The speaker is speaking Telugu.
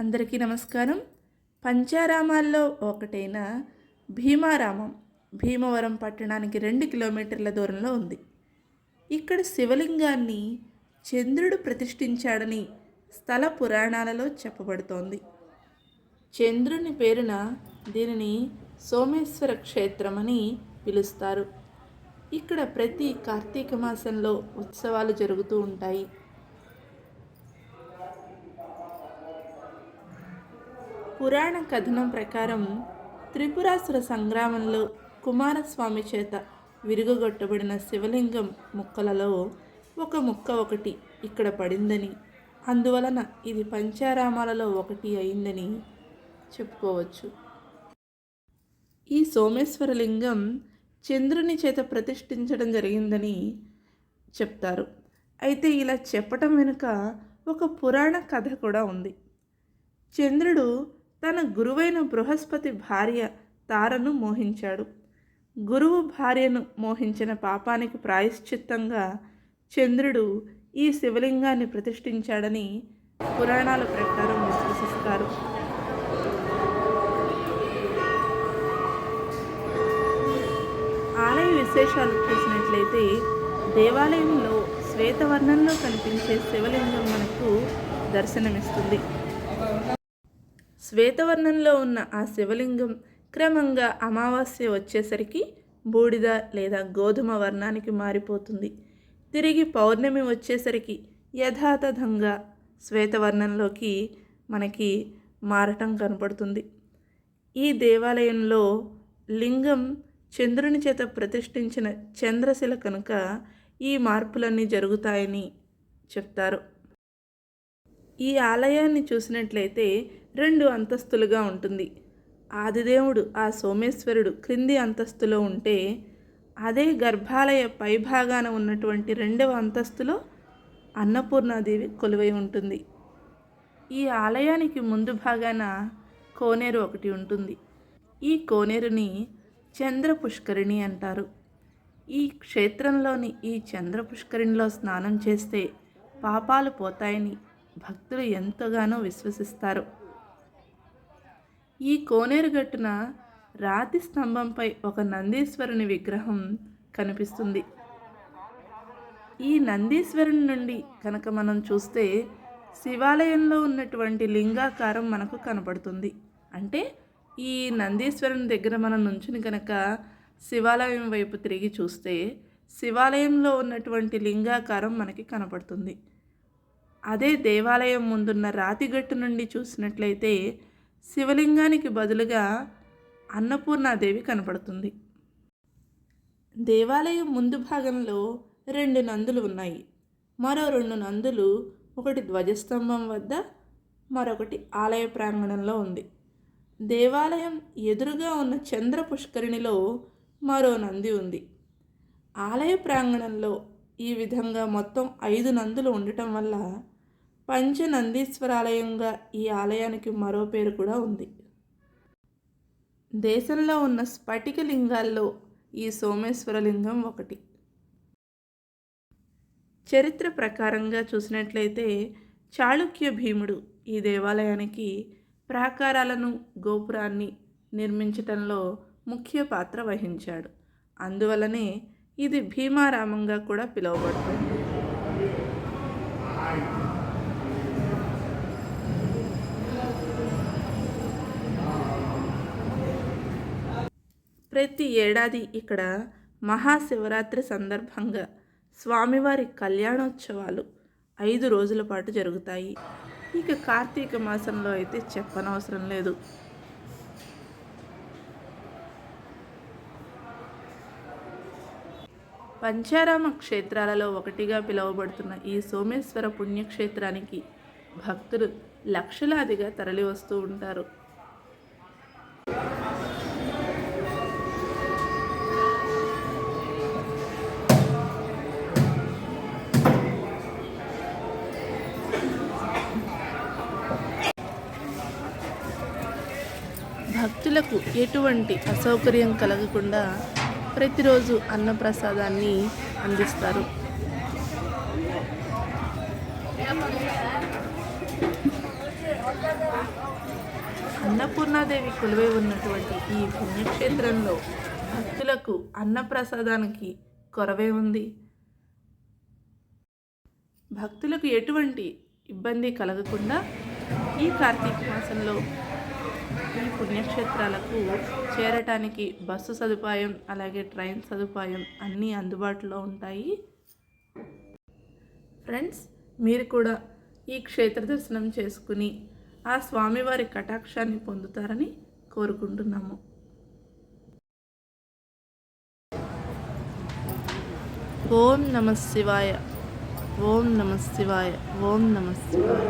అందరికీ నమస్కారం. పంచారామాల్లో ఒకటైన భీమారామం భీమవరం పట్టణానికి రెండు కిలోమీటర్ల దూరంలో ఉంది. ఇక్కడ శివలింగాన్ని చంద్రుడు ప్రతిష్ఠించాడని స్థల పురాణాలలో చెప్పబడుతోంది. చంద్రుని పేరున దీనిని సోమేశ్వర క్షేత్రమని పిలుస్తారు. ఇక్కడ ప్రతి కార్తీక మాసంలో ఉత్సవాలు జరుగుతూ ఉంటాయి. పురాణ కథనం ప్రకారం త్రిపురాసుర సంగ్రామంలో కుమారస్వామి చేత విరుగగొట్టబడిన శివలింగం ముక్కలలో ఒక ముక్క ఒకటి ఇక్కడ పడిందని అందువలన ఇది పంచారామాలలో ఒకటి అయిందని చెప్పుకోవచ్చు. ఈ సోమేశ్వరలింగం చంద్రుని చేత ప్రతిష్ఠించడం జరిగిందని చెప్తారు. అయితే ఇలా చెప్పటం వెనుక ఒక పురాణ కథ కూడా ఉంది. చంద్రుడు తన గురువైన బృహస్పతి భార్య తారను మోహించాడు. గురువు భార్యను మోహించిన పాపానికి ప్రాయశ్చిత్తంగా చంద్రుడు ఈ శివలింగాన్ని ప్రతిష్ఠించాడని పురాణాల ప్రకారం విశ్వసిస్తారు. ఆలయ విశేషాలు చూసినట్లయితే దేవాలయంలో శ్వేతవర్ణంలో కనిపించే శివలింగం మనకు దర్శనమిస్తుంది. శ్వేతవర్ణంలో ఉన్న ఆ శివలింగం క్రమంగా అమావాస్య వచ్చేసరికి బూడిద లేదా గోధుమ వర్ణానికి మారిపోతుంది. తిరిగి పౌర్ణమి వచ్చేసరికి యథాతథంగా శ్వేతవర్ణంలోకి మనకి మారటం కనపడుతుంది. ఈ దేవాలయంలో లింగం చంద్రుని చేత ప్రతిష్ఠించిన చంద్రశిల కనుక ఈ మార్పులన్నీ జరుగుతాయని చెప్తారు. ఈ ఆలయాన్ని చూసినట్లయితే రెండు అంతస్తులుగా ఉంటుంది. ఆదిదేవుడు ఆ సోమేశ్వరుడు క్రింది అంతస్తులో ఉంటే అదే గర్భాలయ పైభాగాన ఉన్నటువంటి రెండవ అంతస్తులో అన్నపూర్ణాదేవి కొలువై ఉంటుంది. ఈ ఆలయానికి ముందు భాగాన కోనేరు ఒకటి ఉంటుంది. ఈ కోనేరుని చంద్ర పుష్కరిణి అంటారు. ఈ క్షేత్రంలోని ఈ చంద్ర పుష్కరిణిలో స్నానం చేస్తే పాపాలు పోతాయని భక్తులు ఎంతగానో విశ్వసిస్తారు. ఈ కోనేరు గట్టున రాతి స్తంభంపై ఒక నందీశ్వరుని విగ్రహం కనిపిస్తుంది. ఈ నందీశ్వరుని నుండి కనుక మనం చూస్తే శివాలయంలో ఉన్నటువంటి లింగాకారం మనకు కనపడుతుంది. అంటే ఈ నందీశ్వరుని దగ్గర మనం నుంచుని కనుక శివాలయం వైపు తిరిగి చూస్తే శివాలయంలో ఉన్నటువంటి లింగాకారం మనకి కనపడుతుంది. అదే దేవాలయం ముందున్న రాతిగట్టు నుండి చూసినట్లయితే శివలింగానికి బదులుగా అన్నపూర్ణాదేవి కనపడుతుంది. దేవాలయం ముందు భాగంలో రెండు నందులు ఉన్నాయి. మరో రెండు నందులు ఒకటి ధ్వజస్తంభం వద్ద మరొకటి ఆలయ ప్రాంగణంలో ఉంది. దేవాలయం ఎదురుగా ఉన్న చంద్ర పుష్కరిణిలో మరో నంది ఉంది. ఆలయ ప్రాంగణంలో ఈ విధంగా మొత్తం ఐదు నందులు ఉండటం వల్ల పంచనందీశ్వరాలయంగా ఈ ఆలయానికి మరో పేరు కూడా ఉంది. దేశంలో ఉన్న స్ఫటిక లింగాల్లో ఈ సోమేశ్వర లింగం ఒకటి. చరిత్ర ప్రకారంగా చూసినట్లయితే చాళుక్య భీముడు ఈ దేవాలయానికి ప్రాకారాలను గోపురాన్ని నిర్మించటంలో ముఖ్య పాత్ర వహించాడు. అందువలనే ఇది భీమారామంగా కూడా పిలువబడుతుంది. ప్రతి ఏడాది ఇక్కడ మహాశివరాత్రి సందర్భంగా స్వామివారి కళ్యాణోత్సవాలు ఐదు రోజుల పాటు జరుగుతాయి. ఇక కార్తీక మాసంలో అయితే చెప్పనవసరం లేదు. పంచారామ క్షేత్రాలలో ఒకటిగా పిలువబడుతున్న ఈ సోమేశ్వర పుణ్యక్షేత్రానికి భక్తులు లక్షలాదిగా తరలి వస్తూ ఉంటారు. భక్తులకు ఎటువంటి అసౌకర్యం కలగకుండా ప్రతిరోజు అన్నప్రసాదాన్ని అందిస్తారు. అన్నపూర్ణాదేవి కొలువై ఉన్నటువంటి ఈ పుణ్యక్షేత్రంలో భక్తులకు అన్నప్రసాదానికి కొరవే ఉంది. భక్తులకు ఎటువంటి ఇబ్బంది కలగకుండా ఈ కార్తీక మాసంలో ఈ పుణ్యక్షేత్రాలకు చేరటానికి బస్సు సదుపాయం అలాగే ట్రైన్ సదుపాయం అన్నీ అందుబాటులో ఉంటాయి. ఫ్రెండ్స్ మీరు కూడా ఈ క్షేత్ర దర్శనం చేసుకుని ఆ స్వామివారి కటాక్షాన్ని పొందుతారని కోరుకుంటున్నాము. ఓం నమ శివాయ. ఓం నమ శివాయ. ఓం నమ శివాయ.